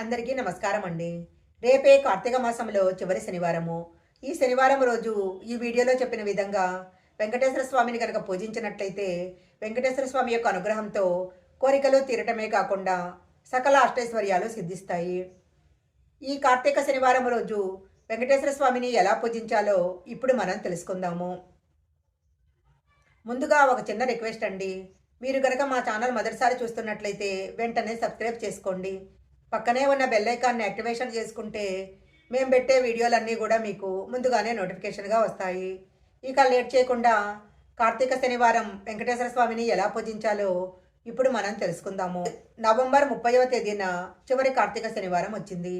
అందరికీ నమస్కారం అండి రేపే కార్తీక మాసంలో చివరి శనివారము. ఈ శనివారం రోజు ఈ వీడియోలో చెప్పిన విధంగా వెంకటేశ్వర స్వామిని కనుక పూజించినట్లయితే వెంకటేశ్వర స్వామి యొక్క అనుగ్రహంతో కోరికలు తీరటమే కాకుండా సకల అష్టైశ్వర్యాలు సిద్ధిస్తాయి. ఈ కార్తీక శనివారం రోజు వెంకటేశ్వర స్వామిని ఎలా పూజించాలో ఇప్పుడు మనం తెలుసుకుందాము. ముందుగా ఒక చిన్న రిక్వెస్ట్ అండి. మీరు గనక మా ఛానల్ మొదటిసారి చూస్తున్నట్లయితే వెంటనే సబ్స్క్రైబ్ చేసుకోండి. పక్కనే ఉన్న బెల్ ఐకాన్ని యాక్టివేషన్ చేసుకుంటే మేము పెట్టే వీడియోలన్నీ కూడా మీకు ముందుగానే నోటిఫికేషన్గా వస్తాయి. ఇక లేట్ చేయకుండా కార్తీక శనివారం వెంకటేశ్వర స్వామిని ఎలా పూజించాలో ఇప్పుడు మనం తెలుసుకుందాము. నవంబర్ ముప్పైవ తేదీన చివరి కార్తీక శనివారం వచ్చింది.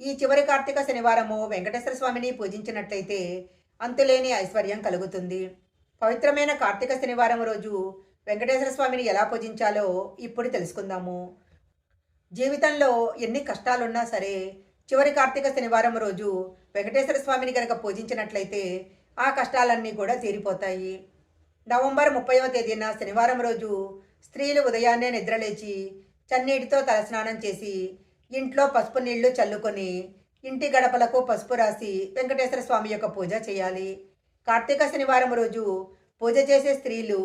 ఈ చివరి కార్తీక శనివారము వెంకటేశ్వర స్వామిని పూజించినట్లయితే అంతులేని ఐశ్వర్యం కలుగుతుంది. పవిత్రమైన కార్తీక శనివారం రోజు వెంకటేశ్వర స్వామిని ఎలా పూజించాలో ఇప్పుడు తెలుసుకుందాము. జీవితంలో ఎన్ని కష్టాలున్నా సరే చివరి కార్తీక శనివారం రోజు వెంకటేశ్వర స్వామిని కనుక పూజించినట్లయితే ఆ కష్టాలన్నీ కూడా తీరిపోతాయి. నవంబర్ ముప్పైవ తేదీన శనివారం రోజు స్త్రీలు ఉదయాన్నే నిద్రలేచి చన్నీటితో తలస్నానం చేసి ఇంట్లో పసుపు నీళ్ళు చల్లుకొని ఇంటి గడపలకు పసుపు రాసి వెంకటేశ్వర స్వామి యొక్క పూజ చేయాలి. కార్తీక శనివారం రోజు పూజ చేసే స్త్రీలు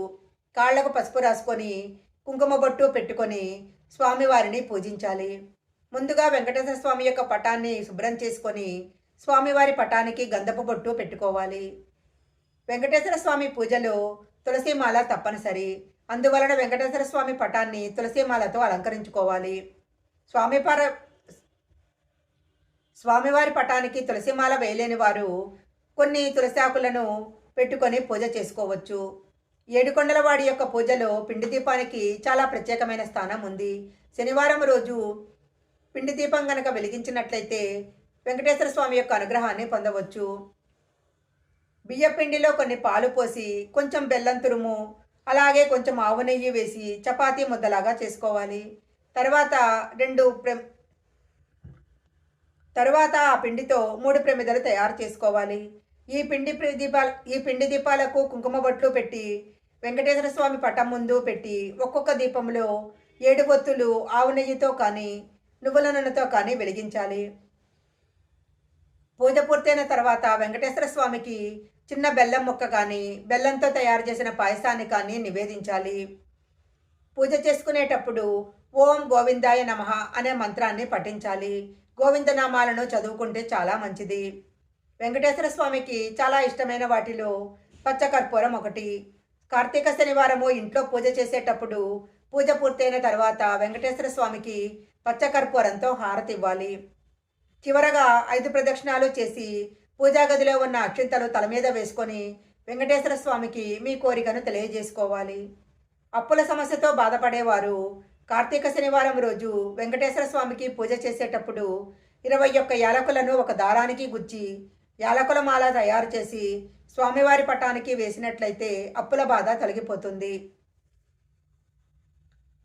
కాళ్ళకు పసుపు రాసుకొని కుంకుమ బొట్టు పెట్టుకొని స్వామివారిని పూజించాలి. ముందుగా వెంకటేశ్వర స్వామి యొక్క పటాన్ని శుభ్రం చేసుకొని స్వామివారి పటానికి గంధపు బొట్టు పెట్టుకోవాలి. వెంకటేశ్వర స్వామి పూజలో తులసిమాల తప్పనిసరి. అందువలన వెంకటేశ్వర స్వామి పటాన్ని తులసిమాలతో అలంకరించుకోవాలి. స్వామి పర స్వామివారి పటానికి తులసిమాల వేయలేని వారు కొన్ని తులసాకులను పెట్టుకొని పూజ చేసుకోవచ్చు. ఏడుకొండలవాడి యొక్క పూజలో పిండి దీపానికి చాలా ప్రత్యేకమైన స్థానం ఉంది. శనివారం రోజు పిండి దీపం గనక వెలిగించినట్లయితే వెంకటేశ్వర స్వామి యొక్క అనుగ్రహాన్ని పొందవచ్చు. బియ్య పిండిలో కొన్ని పాలు పోసి కొంచెం బెల్లం తురుము అలాగే కొంచెం ఆవు నెయ్యి వేసి చపాతీ ముద్దలాగా చేసుకోవాలి. తర్వాత రెండు ప్రె తరువాత ఆ పిండితో మూడు ప్రమిదలు తయారు చేసుకోవాలి. ఈ పిండి దీపాల ఈ పిండి దీపాలకు కుంకుమ బొట్లు పెట్టి వెంకటేశ్వర స్వామి పటం ముందు పెట్టి ఒక్కొక్క దీపంలో ఏడు బొత్తులు ఆవు నెయ్యితో కానీ నువ్వుల నూనెతో కానీ వెలిగించాలి. పూజ పూర్తయిన తర్వాత వెంకటేశ్వర స్వామికి చిన్న బెల్లం ముక్క కానీ బెల్లంతో తయారు చేసిన పాయసాన్ని కానీ నివేదించాలి. పూజ చేసుకునేటప్పుడు ఓం గోవిందాయ నమః అనే మంత్రాన్ని పఠించాలి. గోవిందనామాలను చదువుకుంటే చాలా మంచిది. వెంకటేశ్వర స్వామికి చాలా ఇష్టమైన వాటిలో పచ్చకర్పూరం ఒకటి కార్తీక శనివారము ఇంట్లో పూజ చేసేటప్పుడు పూజ పూర్తయిన తర్వాత వెంకటేశ్వర స్వామికి పచ్చకర్పూరంతో హారతి ఇవ్వాలి. చివరగా ఐదు ప్రదక్షిణాలు చేసి పూజా గదిలో ఉన్న అక్షింతలు తల మీద వేసుకొని వెంకటేశ్వర స్వామికి మీ కోరికను తెలియజేసుకోవాలి. అప్పుల సమస్యతో బాధపడేవారు కార్తీక శనివారం రోజు వెంకటేశ్వర స్వామికి పూజ చేసేటప్పుడు ఇరవై ఒక్క యాలకులను ఒక దారానికి గుచ్చి యాలకుల మాల తయారు చేసి స్వామివారి పటానికి వేసినట్లయితే అప్పుల బాధ తొలగిపోతుంది.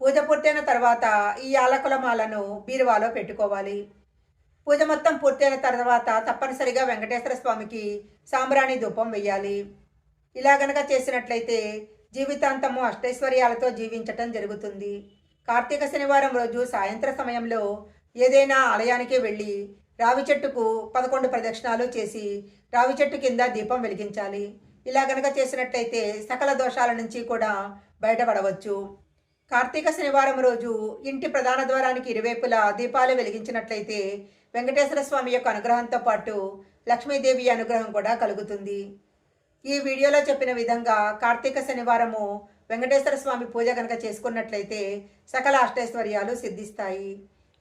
పూజ పూర్తయిన తర్వాత ఈ యాలకుల మాలను బీరువాలో పెట్టుకోవాలి. పూజ మొత్తం పూర్తయిన తర్వాత తప్పనిసరిగా వెంకటేశ్వర స్వామికి సాంబ్రాణి ధూపం వెయ్యాలి. ఇలా గనక చేసినట్లయితే జీవితాంతము అష్టైశ్వర్యాలతో జీవించటం జరుగుతుంది. కార్తీక శనివారం రోజు సాయంత్ర సమయంలో ఏదైనా ఆలయానికి వెళ్ళి రావి చెట్టుకు పదకొండు ప్రదక్షిణాలు చేసి రావి చెట్టు కింద దీపం వెలిగించాలి. ఇలా గనక చేసినట్లయితే సకల దోషాల నుంచి కూడా బయటపడవచ్చు. కార్తీక శనివారం రోజు ఇంటి ప్రధాన ద్వారానికి ఇరువైపులా దీపాలు వెలిగించినట్లయితే వెంకటేశ్వర స్వామి యొక్క అనుగ్రహంతో పాటు లక్ష్మీదేవి అనుగ్రహం కూడా కలుగుతుంది. ఈ వీడియోలో చెప్పిన విధంగా కార్తీక శనివారము వెంకటేశ్వర స్వామి పూజ కనుక చేసుకున్నట్లయితే సకల అష్టైశ్వర్యాలు సిద్ధిస్తాయి.